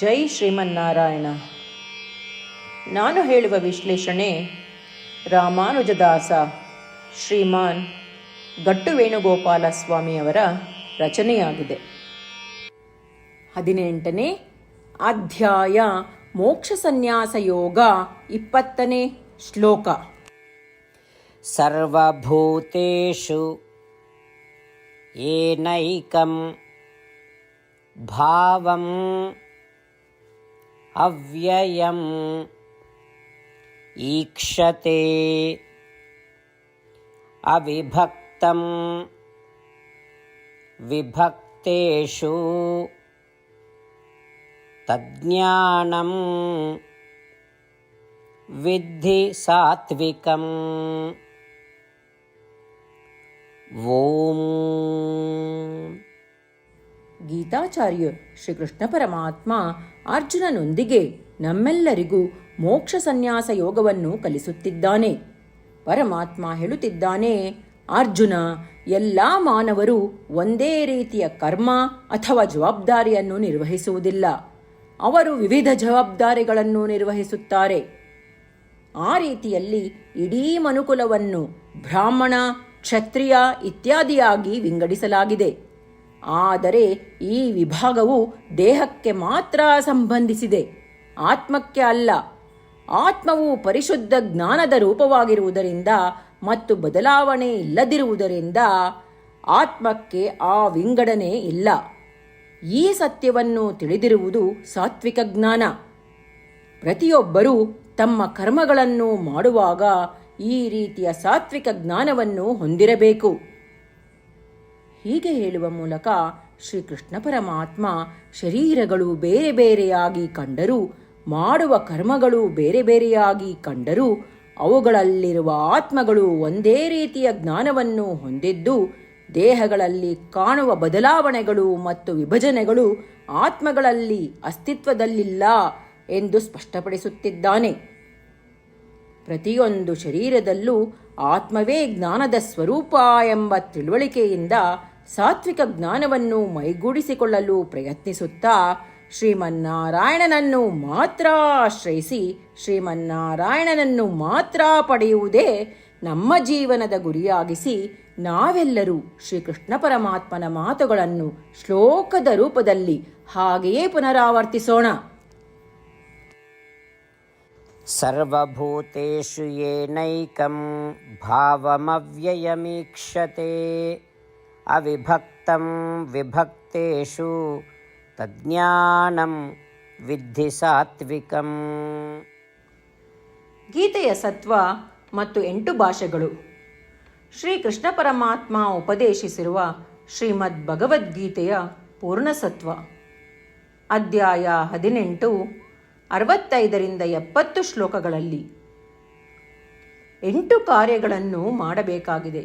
ಜೈ ಶ್ರೀಮನ್ನಾರಾಯಣ ನಾನು ಹೇಳುವ ವಿಶ್ಲೇಷಣೆ ರಾಮಾನುಜದಾಸ ಶ್ರೀಮಾನ್ ಗಟ್ಟು ವೇಣುಗೋಪಾಲ ಸ್ವಾಮಿಯವರ ರಚನೆಯಾಗಿದೆ ಹದಿನೆಂಟನೇ ಅಧ್ಯಾಯ ಮೋಕ್ಷ ಸನ್ಯಾಸ ಯೋಗ ಇಪ್ಪತ್ತನೇ ಶ್ಲೋಕ सर्वभूतेषु येनैकं भावम् अव्ययम्। ईक्षते। अविभक्तं विभक्तेषु। तज्ज्ञानं विद्धि सात्विकम्। ॐ गीताचार्य श्रीकृष्णपरमात्मा ಅರ್ಜುನನೊಂದಿಗೆ ನಮ್ಮೆಲ್ಲರಿಗೂ ಮೋಕ್ಷ ಸನ್ಯಾಸ ಯೋಗವನ್ನು ಕಲಿಸುತ್ತಿದ್ದಾನೆ. ಪರಮಾತ್ಮ ಹೇಳುತ್ತಿದ್ದಾನೆ, ಅರ್ಜುನ, ಎಲ್ಲ ಮಾನವರು ಒಂದೇ ರೀತಿಯ ಕರ್ಮ ಅಥವಾ ಜವಾಬ್ದಾರಿಯನ್ನು ನಿರ್ವಹಿಸುವುದಿಲ್ಲ. ಅವರು ವಿವಿಧ ಜವಾಬ್ದಾರಿಗಳನ್ನು ನಿರ್ವಹಿಸುತ್ತಾರೆ. ಆ ರೀತಿಯಲ್ಲಿ ಇಡೀ ಮನುಕುಲವನ್ನು ಬ್ರಾಹ್ಮಣ, ಕ್ಷತ್ರಿಯ ಇತ್ಯಾದಿಯಾಗಿ ವಿಂಗಡಿಸಲಾಗಿದೆ. ಆದರೆ ಈ ವಿಭಾಗವು ದೇಹಕ್ಕೆ ಮಾತ್ರ ಸಂಬಂಧಿಸಿದೆ, ಆತ್ಮಕ್ಕೆ ಅಲ್ಲ. ಆತ್ಮವು ಪರಿಶುದ್ಧ ಜ್ಞಾನದ ರೂಪವಾಗಿರುವುದರಿಂದ ಮತ್ತು ಬದಲಾವಣೆ ಇಲ್ಲದಿರುವುದರಿಂದ ಆತ್ಮಕ್ಕೆ ಆ ವಿಂಗಡಣೆ ಇಲ್ಲ. ಈ ಸತ್ಯವನ್ನು ತಿಳಿದಿರುವುದು ಸಾತ್ವಿಕ ಜ್ಞಾನ. ಪ್ರತಿಯೊಬ್ಬರೂ ತಮ್ಮ ಕರ್ಮಗಳನ್ನು ಮಾಡುವಾಗ ಈ ರೀತಿಯ ಸಾತ್ವಿಕ ಜ್ಞಾನವನ್ನು ಹೊಂದಿರಬೇಕು. ಹೀಗೆ ಹೇಳುವ ಮೂಲಕ ಶ್ರೀಕೃಷ್ಣ ಪರಮಾತ್ಮ ಶರೀರಗಳು ಬೇರೆ ಬೇರೆಯಾಗಿ ಕಂಡರೂ, ಮಾಡುವ ಕರ್ಮಗಳು ಬೇರೆ ಬೇರೆಯಾಗಿ ಕಂಡರೂ, ಅವುಗಳಲ್ಲಿರುವ ಆತ್ಮಗಳು ಒಂದೇ ರೀತಿಯ ಜ್ಞಾನವನ್ನು ಹೊಂದಿದ್ದು, ದೇಹಗಳಲ್ಲಿ ಕಾಣುವ ಬದಲಾವಣೆಗಳು ಮತ್ತು ವಿಭಜನೆಗಳು ಆತ್ಮಗಳಲ್ಲಿ ಅಸ್ತಿತ್ವದಲ್ಲಿಲ್ಲ ಎಂದು ಸ್ಪಷ್ಟಪಡಿಸುತ್ತಿದ್ದಾನೆ. ಪ್ರತಿಯೊಂದು ಶರೀರದಲ್ಲೂ ಆತ್ಮವೇ ಜ್ಞಾನದ ಸ್ವರೂಪ ಎಂಬ ತಿಳುವಳಿಕೆಯಿಂದ ಸಾತ್ವಿಕ ಜ್ಞಾನವನ್ನು ಮೈಗೂಡಿಸಿಕೊಳ್ಳಲು ಪ್ರಯತ್ನಿಸುತ್ತಾ ಶ್ರೀಮನ್ನಾರಾಯಣನನ್ನು ಮಾತ್ರ ಆಶ್ರಯಿಸಿ ಶ್ರೀಮನ್ನಾರಾಯಣನನ್ನು ಮಾತ್ರ ಪಡೆಯುವುದೇ ನಮ್ಮ ಜೀವನದ ಗುರಿಯಾಗಿಸಿ ನಾವೆಲ್ಲರೂ ಶ್ರೀಕೃಷ್ಣ ಪರಮಾತ್ಮನ ಮಾತುಗಳನ್ನು ಶ್ಲೋಕದ ರೂಪದಲ್ಲಿ ಹಾಗೆಯೇ ಪುನರಾವರ್ತಿಸೋಣ. ಸರ್ವಭೂತೇಷು ಏನೈಕಂ ಭಾವಮವ್ಯಯಮೀಕ್ಷತೆ अविभक्तं विभक्तेषु तज्ज्ञानं विद्धि सात्विकम् ಗೀತೆಯ ಸತ್ವ ಮತ್ತು ಎಂಟು ಭಾಷೆಗಳು ಶ್ರೀಕೃಷ್ಣ ಪರಮಾತ್ಮ ಉಪದೇಶಿಸಿರುವ ಶ್ರೀಮದ್ ಭಗವದ್ಗೀತೆಯ ಪೂರ್ಣಸತ್ವ ಅಧ್ಯಾಯ ಹದಿನೆಂಟು ಅರವತ್ತೈದರಿಂದ ಎಪ್ಪತ್ತು ಶ್ಲೋಕಗಳಲ್ಲಿ ಎಂಟು ಕಾರ್ಯಗಳನ್ನು ಮಾಡಬೇಕಾಗಿದೆ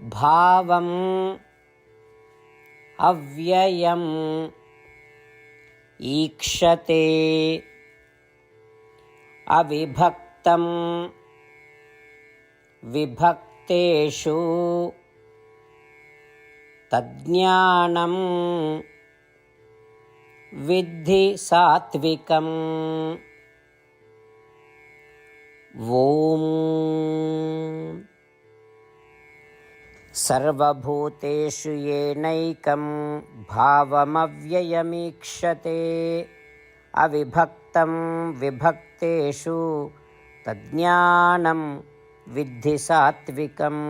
भावम् अव्ययम् ईक्षते अविभक्तं विभक्तेषु तज्ज्ञानं विद्धि सात्विकम् ॐ सर्वभूतेषु येनैकं भावमव्ययमीक्षते। अविभक्तं विभक्तेषु तज्ज्ञानं विद्धि सात्विकम्।